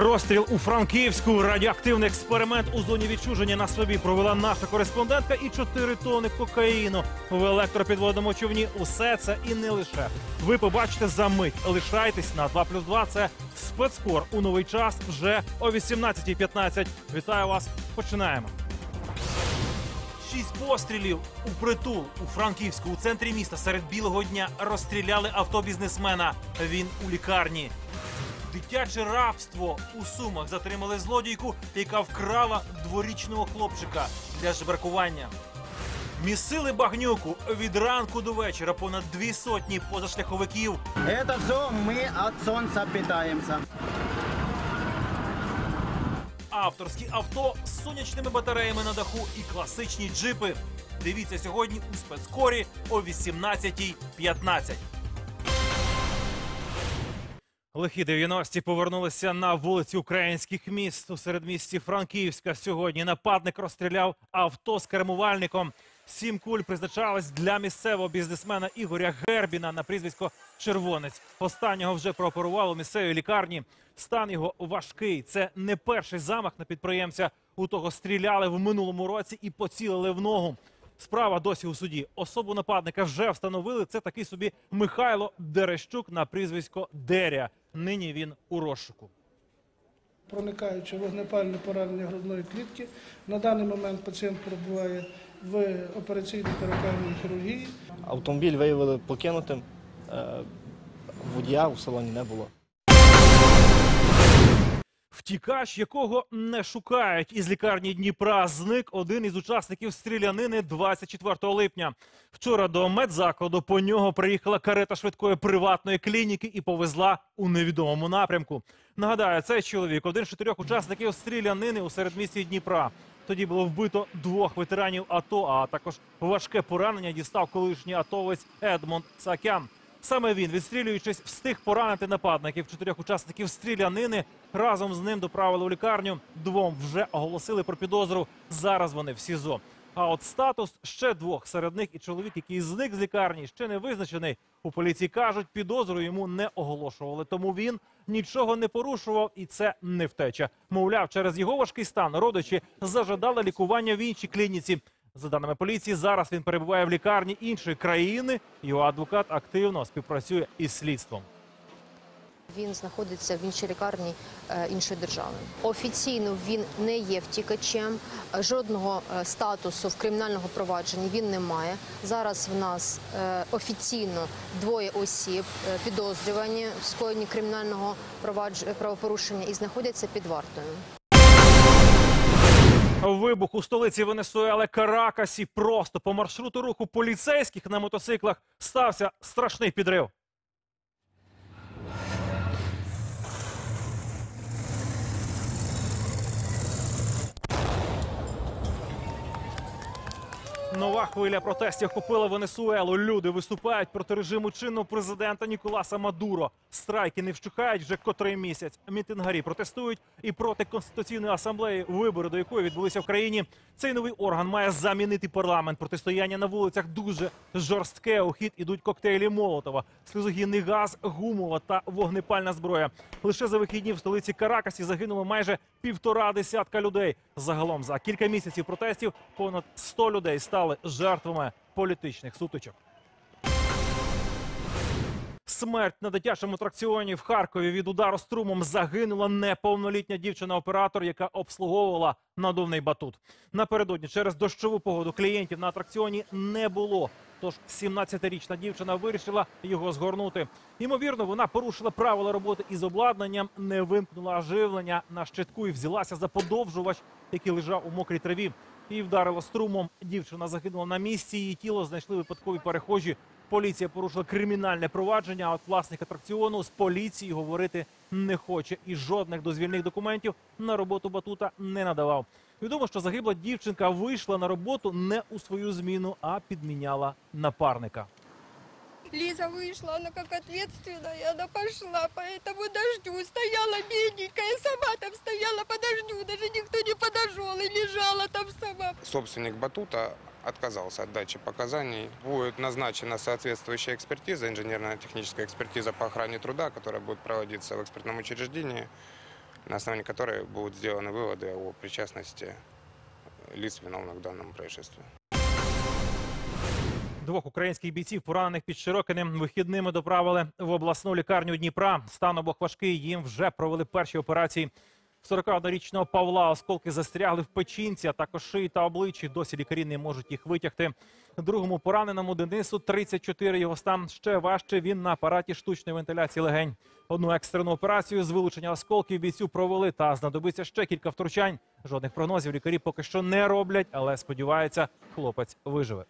Розстріл у Франківську, радіоактивний експеримент у зоні відчуження на собі провела наша кореспондентка і 4 тони кокаїну в електропідводному човні. Усе це і не лише. Ви побачите за мить. Лишайтесь на 2 плюс 2. Це спецкор у новий час вже о 18.15. Вітаю вас. Починаємо. Шість пострілів у притул у Франківську у центрі міста серед білого дня розстріляли авто бізнесмена. Він у лікарні. Дитяче рабство у сумах затримали злодійку, яка вкрала дворічного хлопчика для жебракування. Місили багнюку від ранку до вечора. Понад дві сотні позашляховиків Это все мы от солнца питаемся. авторські авто з сонячними батареями на даху і класичні джипи. Дивіться сьогодні у спецкорі о 18.15. Лихі 90-ті повернулися на вулиці українських міст у середмісті Франківська. Сьогодні нападник розстріляв авто з кермувальником. Сім куль призначались для місцевого бізнесмена Ігоря Гербіна на прізвисько Червонець. Останнього вже прооперували у місцевій лікарні. Стан його важкий. Це не перший замах на підприємця. У того стріляли в минулому році і поцілили в ногу. Справа досі у суді. Особу нападника вже встановили. Це такий собі Михайло Дерещук на прізвисько Деря. Нині він у розшуку. проникаючи вогнепальне поранення грудної клітки. На даний момент пацієнт перебуває в операційній перикальній хірургії. Автомобіль виявили покинутим. е, Водія в салоні не було. Втікач, якого не шукають із лікарні Дніпра, зник один із учасників стрілянини 24 липня. Вчора до медзакладу по нього приїхала карета швидкої приватної клініки і повезла у невідомому напрямку. Нагадаю, цей чоловік один з чотирьох учасників стрілянини у середмісті Дніпра. Тоді було вбито двох ветеранів АТО, а також важке поранення дістав колишній атовець Едмонд Сакян. Саме він, відстрілюючись, встиг поранити нападників чотирьох учасників стрілянини. Разом з ним доправили у лікарню. Двом вже оголосили про підозру. Зараз вони в СІЗО. А от статус ще двох серед них і чоловік, який зник з лікарні, ще не визначений. У поліції кажуть, підозру йому не оголошували. Тому він нічого не порушував, і це не втеча. Мовляв, через його важкий стан родичі зажадали лікування в іншій клініці. За даними поліції, зараз він перебуває в лікарні іншої країни. Його адвокат активно співпрацює із слідством. Він знаходиться в іншій лікарні е, іншої держави. Офіційно він не є втікачем. е, Жодного е, статусу в кримінальному провадженні він не має. Зараз в нас офіційно двоє осіб підозрювані в скоєнні кримінального правопорушення і знаходяться під вартою. Вибух у столиці Венесуели Каракасі просто по маршруту руху поліцейських на мотоциклах стався страшний підрив. Нова хвиля протестів охопила Венесуелу. Люди виступають проти режиму чинного президента Ніколаса Мадуро. Страйки не вщухають вже котрий місяць. Мітингарі протестують і проти конституційної асамблеї, вибори до якої відбулися в країні. Цей новий орган має замінити парламент. Протистояння на вулицях дуже жорстке. У хід ідуть коктейлі Молотова, сльозогінний газ, гумова та вогнепальна зброя. Лише за вихідні в столиці Каракасі загинуло майже півтора десятка людей. Загалом за кілька місяців протестів понад 100 людей стали жертвами політичних сутичок. Смерть на дитячому атракціоні в Харкові від удару струмом загинула неповнолітня дівчина-оператор, яка обслуговувала надувний батут. Напередодні через дощову погоду клієнтів на атракціоні не було. Тож 17-річна дівчина вирішила його згорнути. Ймовірно, вона порушила правила роботи із обладнанням, не вимкнула живлення на щитку і взялася за подовжувач, який лежав у мокрій траві. Її вдарило струмом. Дівчина загинула на місці. Її тіло знайшли випадкові перехожі. Поліція порушила кримінальне провадження. А от власник атракціону з поліції говорити не хоче і жодних дозвільних документів на роботу батута не надавав. Відомо, що загибла дівчинка вийшла на роботу не у свою зміну, а підміняла напарника. Лиза вышла, она как ответственная, она пошла по этому дождю, стояла бедненькая, сама там стояла по дождю, даже никто не подошел и лежала там сама. Собственник батута отказался от дачи показаний. Будет назначена соответствующая экспертиза, инженерно-техническая экспертиза по охране труда, которая будет проводиться в экспертном учреждении на основании которой будут сделаны выводы о причастности лиц, виновных в данном происшествии. Двох українських бійців, поранених під Широкиним, вихідними доправили в обласну лікарню Дніпра. Стан обох важкий. Їм вже провели перші операції. 41-річного Павла осколки застрягли в печінці, а також шиї та обличчі. Досі лікарі не можуть їх витягти. Другому пораненому Денису 34. Його стан ще важче. Він на апараті штучної вентиляції легень. Одну екстрену операцію з вилучення осколків бійцю провели. Та знадобиться ще кілька втручань. Жодних прогнозів лікарі поки що не роблять, але сподіваються, хлопець виживе.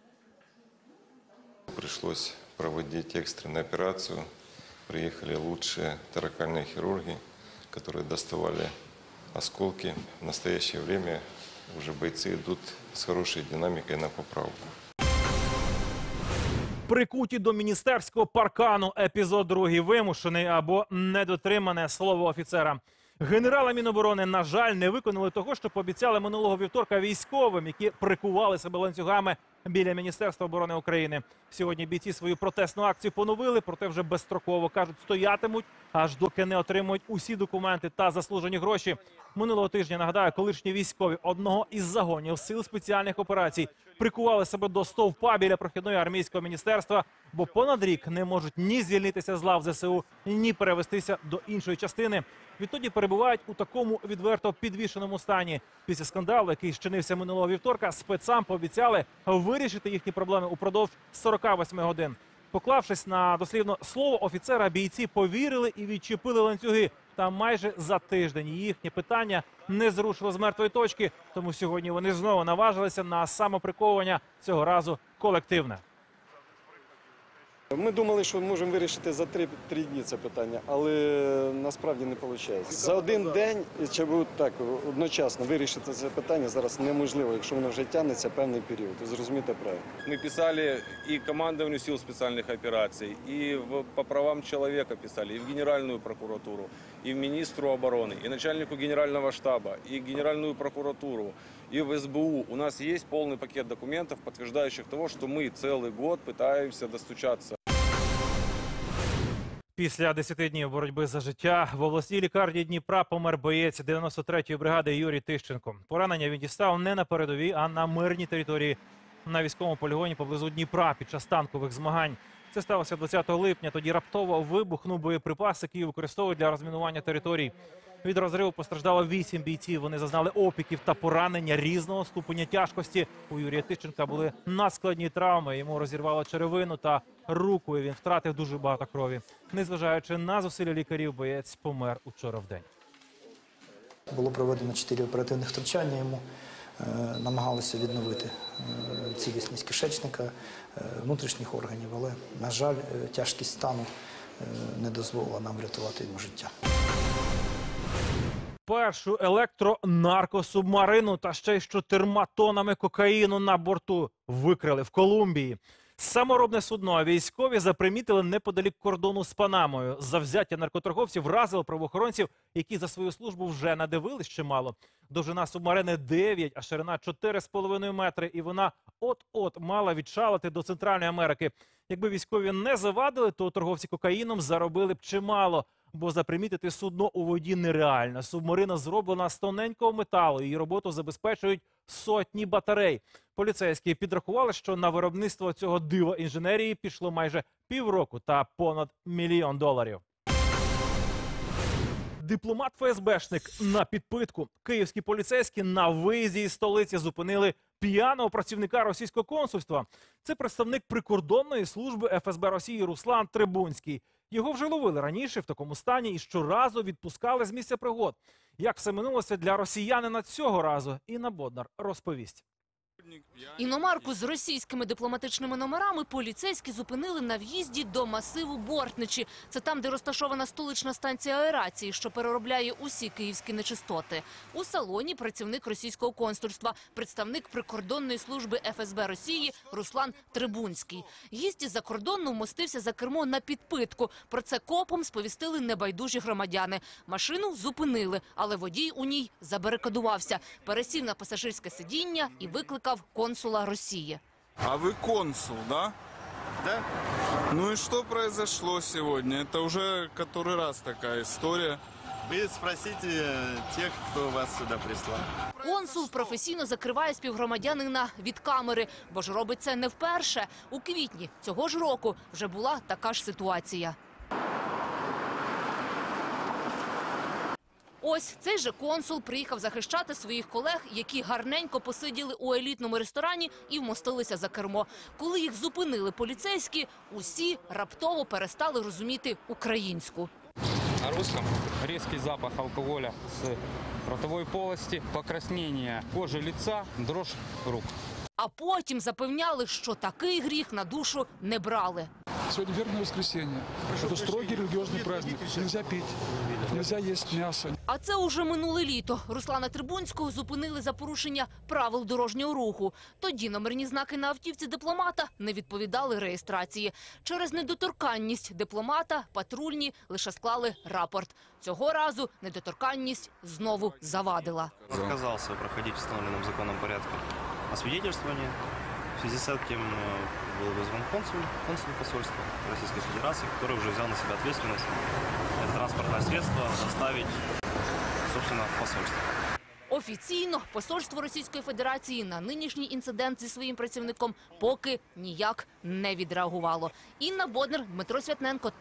Пришлось проводить экстренную операцию. Приехали лучшие таракальные хирурги, которые доставали осколки. В настоящее время уже бойцы идут с хорошей динамикой на поправку. Прикуті до міністерського паркану. Епізод другий вимушений або недотримане слово офіцера. Генерали Міноборони, на жаль, не виконали того, що пообіцяли минулого вівторка військовим, які прикували себе ланцюгами біля Міністерства оборони України. Сьогодні бійці свою протестну акцію поновили, проте вже безстроково кажуть, стоятимуть, аж доки не отримують усі документи та заслужені гроші. Минулого тижня нагадаю, колишні військові одного із загонів сил спеціальних операцій прикували себе до стовпа біля прохідної армійського міністерства, бо понад рік не можуть ні звільнитися з лав ЗСУ, ні перевестися до іншої частини. Відтоді перебувають у такому відверто підвішеному стані. Після скандалу, який щинився минулого вівторка, спецам пообіцяли вирішити їхні проблеми упродовж 48 годин. Поклавшись на дослівно слово офіцера, бійці повірили і відчепили ланцюги. Та майже за тиждень їхнє питання не зрушило з мертвої точки. Тому сьогодні вони знову наважилися на самоприковування цього разу колективне. Ми думали, що можемо вирішити за три, три дні це питання, але насправді не виходить. За один день чи от так одночасно вирішити це питання зараз неможливо, якщо воно вже тягнеться певний період. Ви зрозумієте правильно. Мы писали и командованию сил специальных операций, и в, по правам человека писали, и в Генеральную прокуратуру, и в министру обороны, и начальнику генерального штаба, и в Генеральную прокуратуру, и в СБУ. У нас есть полный пакет документов, подтверждающих того, что мы целый год пытаемся достучаться Після 10 днів боротьби за життя в обласній лікарні Дніпра помер боєць 93-ї бригади Юрій Тищенко. Поранення він дістав не на передовій, а на мирній території на військовому полігоні поблизу Дніпра під час танкових змагань. Це сталося 20 липня. Тоді раптово вибухнув боєприпас, який використовують для розмінування територій. Від розриву постраждало вісім бійців. Вони зазнали опіків та поранення різного ступеня тяжкості. У Юрія Тищенка були надскладні травми. Йому розірвало черевину та руку. і Він втратив дуже багато крові. Незважаючи на зусилля лікарів, боєць помер учора в день. Було проведено чотири оперативних втручання йому. Е, Намагалися відновити е, цілісність кишечника, е, внутрішніх органів, але, на жаль, тяжкість стану не дозволила нам врятувати йому життя. Першу електронаркосубмарину та ще й чотирма тонами кокаїну на борту викрили в Колумбії. Саморобне судно військові запримітили неподалік кордону з Панамою. Завзяття наркоторговців вразило правоохоронців, які за свою службу вже надивились чимало. Довжина субмарини 9, а ширина 4,5 метри. І вона от-от мала відшалити до Центральної Америки. Якби військові не завадили, то торговці кокаїном заробили б чимало. Бо запримітити судно у воді нереально. Субмарина зроблена з тоненького металу. Її роботу забезпечують сотні батарей. Поліцейські підрахували, що на виробництво цього дива інженерії пішло майже півроку та понад мільйон доларів. Дипломат ФСБшник на підпитку. Київські поліцейські на виїзді із столиці зупинили п'яного працівника російського консульства. Це представник прикордонної служби ФСБ Росії Руслан Трибунський. Його вже ловили раніше в такому стані і щоразу відпускали з місця пригод. Як все минулося для росіянина цього разу, Інна Боднар розповість. Іномарку з російськими дипломатичними номерами поліцейські зупинили на в'їзді до масиву Бортничі. Це там, де розташована столична станція аерації, що переробляє усі київські нечистоти. У салоні працівник російського консульства, представник прикордонної служби ФСБ Росії Руслан Трибунський. Гість із-за кордону вмостився за кермо на підпитку. Про це копом сповістили небайдужі громадяни. Машину зупинили, але водій у ній забарикадувався, пересів на пасажирське сидіння і викликав консула Росії. А вы консул, да? Да? Ну и что произошло сегодня? Это уже который раз такая история. Вы спросите э, тех, кто вас сюда прислал. Консул професійно закриває співгромадянина від камери, бо ж робить це не вперше. У квітні цього ж року вже була така ж ситуація. Ось цей же консул приїхав захищати своїх колег, які гарненько посиділи у елітному ресторані і вмостилися за кермо. Коли їх зупинили поліцейські, усі раптово перестали розуміти українську. На русском резкий запах алкоголя с ротовой полости, покраснение кожи лица, дрожь рук. А потім запевняли, що такий гріх на душу не брали. Сегодня вербное воскресенье. Это строгий религиозный праздник. Нельзя пить, нельзя есть мясо. А це уже минуле літо. Руслана Трибунського зупинили за порушення правил дорожнього руху. Тоді номерні знаки на автівці дипломата не відповідали реєстрації. Через недоторканність дипломата патрульні лише склали рапорт. Цього разу недоторканність знову завадила. Отказался проходить в установленном законом порядке освидетельствование. В связи с этим э, был вызван консул, консул посольства Российской Федерации, который уже взял на себя ответственность это транспортное средство доставить, собственно, в посольство. Офіційно посольство Російської Федерації на нинішній інцидент зі своїм працівником поки ніяк не відреагувало. Інна Боднер, Дмитро Святненко,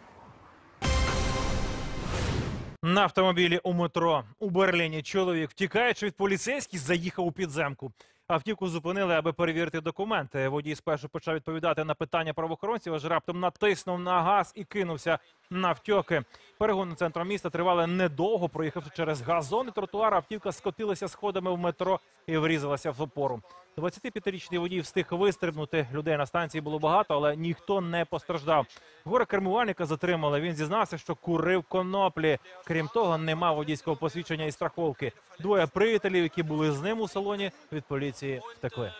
На автомобілі у метро у Берліні чоловік, втікаючи від поліцейських, заїхав у підземку. Автівку зупинили, аби перевірити документи. Водій спершу почав відповідати на питання правоохоронців, аж раптом натиснув на газ і кинувся на втьоки. Перегони центром міста тривали недовго. Проїхавши через газон і тротуар, автівка скотилася сходами в метро і врізалася в опору. 25-річний водій встиг вистрибнути. Людей на станції було багато, але ніхто не постраждав. Горе кермувальника затримали. Він зізнався, що курив коноплі. Крім того, не мав водійського посвідчення і страховки. Двоє приятелів, які були з ним у салоні, від поліції втекли.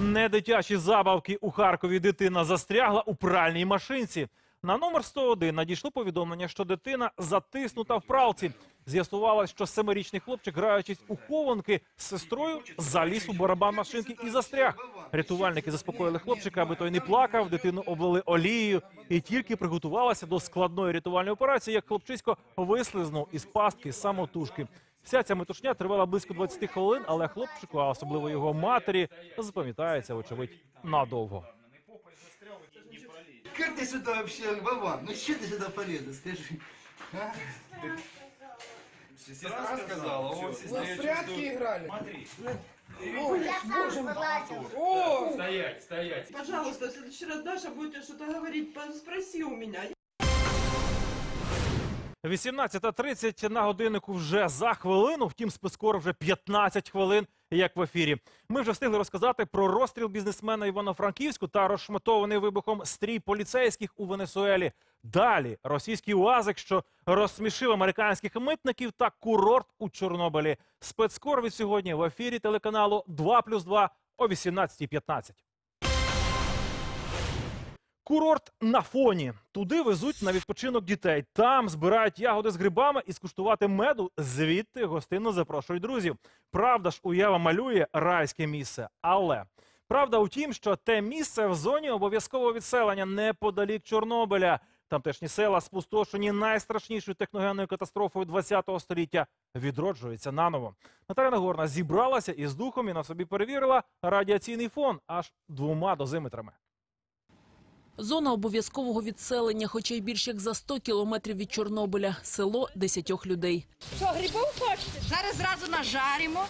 Не дитячі забавки у Харкові. Дитина застрягла у пральній машинці. На номер 101 надійшло повідомлення, що дитина затиснута в пралці. З'ясувалось, що семирічний хлопчик, граючись у хованки з сестрою, заліз у барабан машинки і застряг. Рятувальники заспокоїли хлопчика, аби той не плакав. Дитину облили олією і тільки приготувалася до складної рятувальної операції, як хлопчисько вислизнув із пастки самотужки. Вся ця метушня тривала близько 20 хвилин, але хлопчику, а особливо його матері, запам'ятається, вочевидь, надовго. Как ты сюда вообще, Вован? Ну что ты сюда полезла, скажи? А? Сестра сказала, вот Мы в прятки играли. Смотри. Ой, боже мой. О! Стоять, стоять. Пожалуйста, в следующий раз Даша будет что-то говорить, по- спроси у меня. 18.30 на годиннику вже за хвилину. Втім, спискоро вже 15 хвилин, як в ефірі. Ми вже встигли розказати про розстріл бізнесмена Івано-Франківську та розшматований вибухом стрій поліцейських у Венесуелі. Далі російський уазик, що розсмішив американських митників та курорт у Чорнобилі. Спецкор від сьогодні в ефірі телеканалу 2+,2 о 18.15. Курорт на фоні. Туди везуть на відпочинок дітей. Там збирають ягоди з грибами і скуштувати меду. Звідти гостинно запрошують друзів. Правда ж, уява малює райське місце. Але правда у тім, що те місце в зоні обов'язкового відселення неподалік Чорнобиля. Тамтешні села, спустошені найстрашнішою техногенною катастрофою ХХ століття, відроджуються наново. Наталя Нагорна зібралася із духом і на собі перевірила радіаційний фон аж двома дозиметрами. Зона обов'язкового відселення, хоча й більш як за 100 кілометрів від Чорнобиля. Село десятьох людей. Що, грибов хочете? Зараз зразу нажаримо.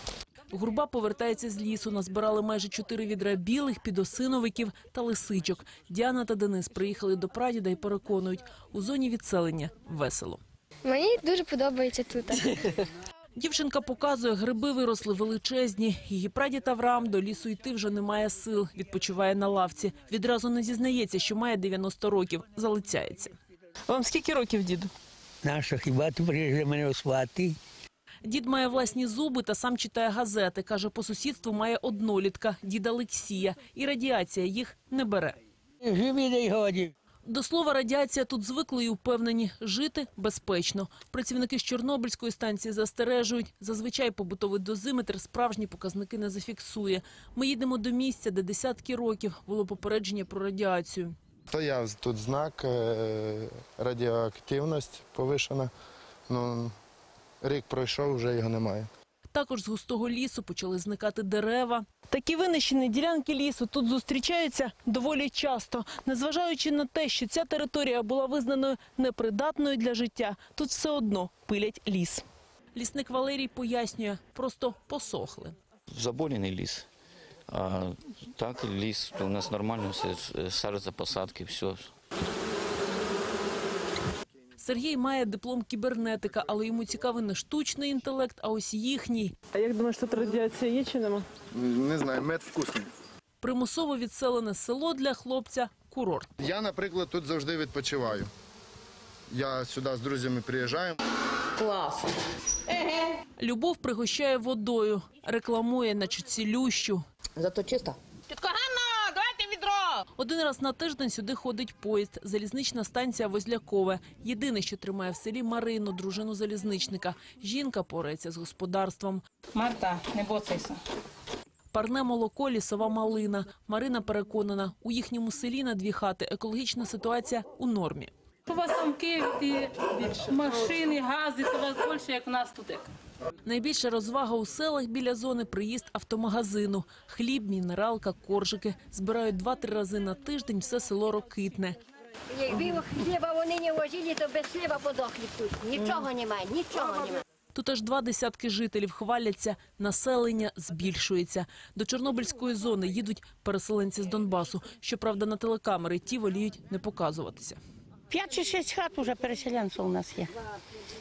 Гурба повертається з лісу. Назбирали майже чотири відра білих, підосиновиків та лисичок. Діана та Денис приїхали до прадіда і переконують, у зоні відселення весело. Мені дуже подобається тут. Дівчинка показує, гриби виросли величезні. Її прадід Авраам до лісу йти вже не має сил. Відпочиває на лавці. Відразу не зізнається, що має 90 років. Залицяється. Вам скільки років, діду? Наша хіба ти приїжджає мене у свати? Дід має власні зуби та сам читає газети. Каже, по сусідству має однолітка, діда Олексія. І радіація їх не бере. Живі дай годі. До слова, радіація тут звикли і впевнені – жити безпечно. Працівники з Чорнобильської станції застережують. Зазвичай побутовий дозиметр справжні показники не зафіксує. Ми їдемо до місця, де десятки років було попередження про радіацію. Стояв тут знак е, радіоактивність повишена. Ну, рік пройшов, вже його немає. Також з густого лісу почали зникати дерева. Такі винищені ділянки лісу тут зустрічаються доволі часто. Незважаючи на те, що ця територія була визнаною непридатною для життя, тут все одно пилять ліс. Лісник Валерій пояснює, просто посохли. Заборений ліс. А так, ліс то у нас нормально, все сажаться посадки, все. Сергій має диплом кібернетика, але йому цікавий не штучний інтелект, а ось їхній. А як думаєш, тут радіація є чи нема? Не знаю, мед вкусний. Примусово відселене село для хлопця курорт. Я, наприклад, тут завжди відпочиваю. Я сюди з друзями приїжджаю. Клас. Любов пригощає водою, рекламує, наче цілющу. Зато чиста. Один раз на тиждень сюди ходить поїзд. Залізнична станція Возлякове. Єдине, що тримає в селі Марину, дружину залізничника. Жінка порається з господарством. Марта, не боцайся. Парне молоко, лісова малина. Марина переконана, у їхньому селі на дві хати екологічна ситуація у нормі. У вас там в Києві машини, гази, то у вас більше, як у нас тут. Найбільша розвага у селах біля зони приїзд автомагазину. Хліб, мінералка, коржики. Збирають два-три рази на тиждень все село Рокитне. Якби хліба вони не возили, то без хліба подохли тут. Нічого немає, нічого немає. Тут аж два десятки жителів хваляться, населення збільшується. До Чорнобильської зони їдуть переселенці з Донбасу. Щоправда, на телекамери ті воліють не показуватися. П'ять чи шість хат уже переселенців у нас є.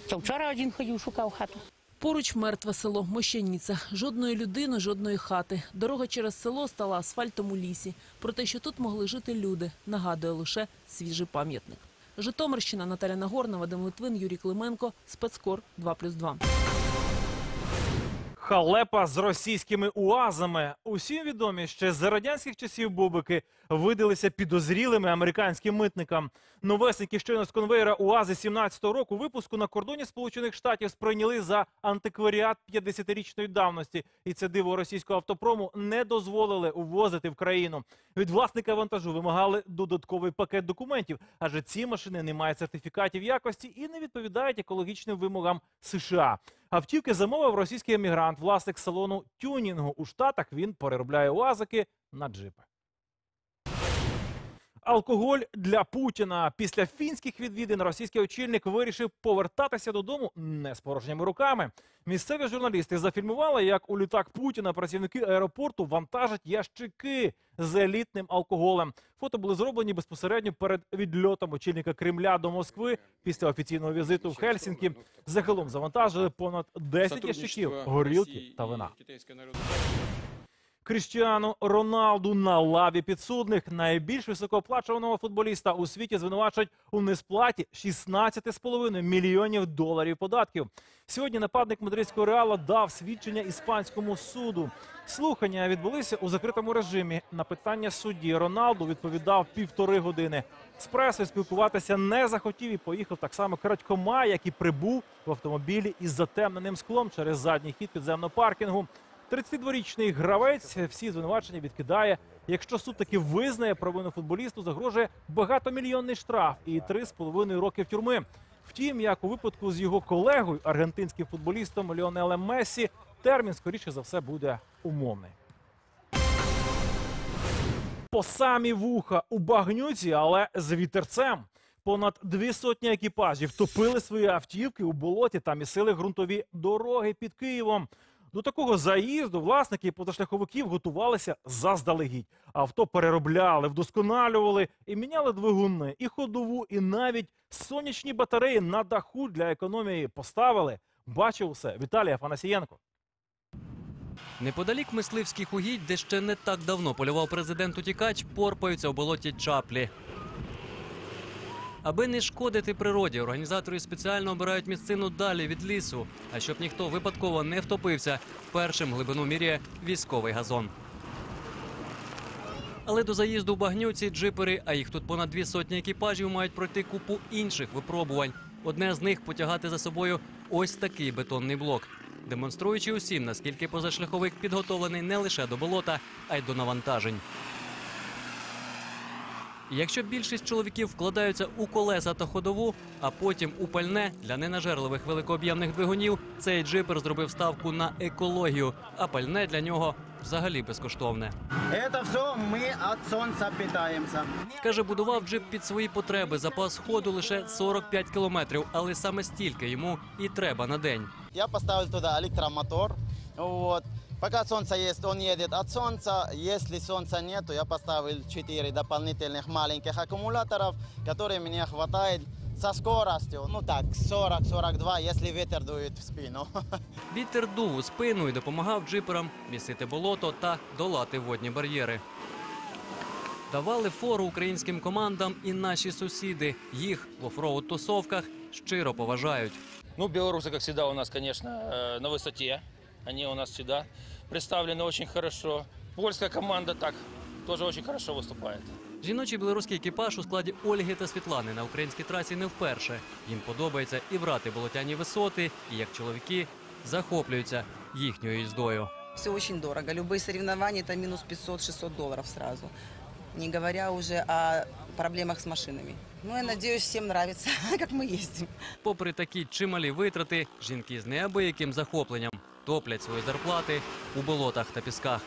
То вчора один ходив, шукав хату. Поруч мертве село Мощаніця. Жодної людини, жодної хати. Дорога через село стала асфальтом у лісі. Про те, що тут могли жити люди, нагадує лише свіжий пам'ятник. Житомирщина, Наталя Нагорна, Вадим Литвин, Юрій Клименко, Спецкор 2+,2. Халепа з російськими уазами. Усім відомі, ще за радянських часів бобики видалися підозрілими американським митникам. Новесенькі щойно з конвейера УАЗи 17-го року випуску на кордоні Сполучених Штатів сприйняли за антикваріат 50-річної давності. І це диво російського автопрому не дозволили увозити в країну. Від власника вантажу вимагали додатковий пакет документів, адже ці машини не мають сертифікатів якості і не відповідають екологічним вимогам США. Автівки замовив російський емігрант, власник салону тюнінгу. У Штатах він переробляє уазики на джипи. Алкоголь для Путіна. Після фінських відвідин російський очільник вирішив повертатися додому не з порожніми руками. Місцеві журналісти зафільмували, як у літак Путіна працівники аеропорту вантажать ящики з елітним алкоголем. Фото були зроблені безпосередньо перед відльотом очільника Кремля до Москви після офіційного візиту в Хельсінкі. Загалом завантажили понад 10 ящиків горілки та вина. Кріштіану Роналду на лаві підсудних найбільш високооплачуваного футболіста у світі звинувачують у несплаті 16,5 мільйонів доларів податків. Сьогодні нападник мадридського реала дав свідчення іспанському суду. Слухання відбулися у закритому режимі. На питання судді Роналду відповідав півтори години. З пресою спілкуватися не захотів і поїхав так само крадькома, як і прибув в автомобілі із затемненим склом через задній хід підземного паркінгу. 32-річний гравець всі звинувачення відкидає. Якщо суд таки визнає провину футболісту, загрожує багатомільйонний штраф і 3,5 роки тюрми. Втім, як у випадку з його колегою, аргентинським футболістом Ліонелем Мессі, термін скоріше за все буде умовний. По самі вуха у багнюці, але з вітерцем. Понад дві сотні екіпажів топили свої автівки у болоті та місили ґрунтові дороги під Києвом. До такого заїзду власники позашляховиків готувалися заздалегідь. Авто переробляли, вдосконалювали і міняли двигуни, і ходову, і навіть сонячні батареї на даху для економії поставили. Бачив усе Віталій Афанасієнко. Неподалік мисливських угідь, де ще не так давно полював президент утікач, порпаються у болоті чаплі. Аби не шкодити природі, організатори спеціально обирають місцину далі від лісу. А щоб ніхто випадково не втопився, першим глибину міряє військовий газон. Але до заїзду в багнюці джипери, а їх тут понад дві сотні екіпажів, мають пройти купу інших випробувань. Одне з них потягати за собою ось такий бетонний блок, демонструючи усім, наскільки позашляховик підготовлений не лише до болота, а й до навантажень. І якщо більшість чоловіків вкладаються у колеса та ходову, а потім у пальне для ненажерливих великооб'ємних двигунів, цей джипер зробив ставку на екологію, а пальне для нього взагалі безкоштовне. Это все мы от солнца питаемся. Каже, будував джип під свої потреби. Запас ходу лише 45 кілометрів, але саме стільки йому і треба на день. Я поставил туда электромотор. Вот. Пока солнце есть, он едет от солнца. Если солнца нет, то я поставил 4 дополнительных маленьких аккумуляторов, которые мне хватает со скоростью, ну так, 40-42, если ветер дует в спину. Вітер дув у спину і допомагав джиперам місити болото та долати водні бар'єри. Давали фору українським командам і наші сусіди. Їх в офроуд тусовках щиро поважають. Ну, белорусы, как всегда, у нас, конечно, э, на высоте. Они у нас всегда представлены очень хорошо. Польская команда так тоже очень хорошо выступает. Жіночий білоруський екіпаж у складі Ольги та Світлани на українській трасі не вперше. Їм подобається і брати болотяні висоти, і як чоловіки захоплюються їхньою їздою. Все очень дорого. Любые соревнования это минус 500-600 долларов сразу. Не говоря уже о проблемах с машинами. Ну, я надеюсь, всем нравится, как мы ездим. Попри такі чималі витрати, жінки з неабияким захопленням топлять свої зарплати у болотах та пісках.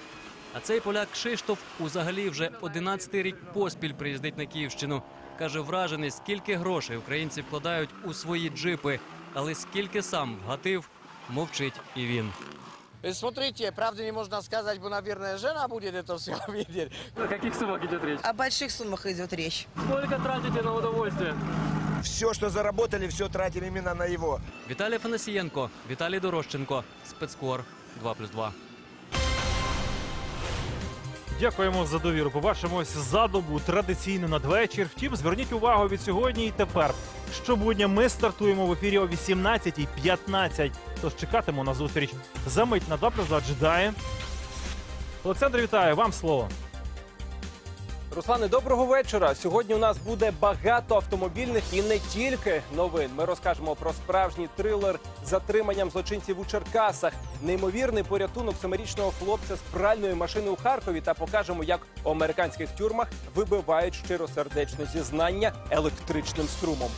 А цей поляк Кшиштоф узагалі вже 11-й рік поспіль приїздить на Київщину. Каже, вражений, скільки грошей українці вкладають у свої джипи, але скільки сам вгатив, мовчить і він. Смотрите, правда не можно сказать, бо, наверное, жена будет это все видеть. О каких суммах идет речь? О больших суммах идет речь. Сколько тратите на удовольствие? Все, что заработали, все тратим именно на его. Віталій Фанасієнко, Віталій Дорощенко, спецкор 2+,2. Дякуємо за довіру. Побачимось за добу традиційно надвечір. Втім, зверніть увагу від сьогодні і тепер. Щобудня ми стартуємо в ефірі о 18.15. Тож чекатиму на зустріч. Замить на 2 плюс 2 джедаї. Олександр, вітаю, вам слово. Руслане, доброго вечора. Сьогодні у нас буде багато автомобільних і не тільки новин. Ми розкажемо про справжній трилер з затриманням злочинців у Черкасах, неймовірний порятунок семирічного хлопця з пральної машини у Харкові та покажемо, як у американських тюрмах вибивають щиросердечне зізнання електричним струмом.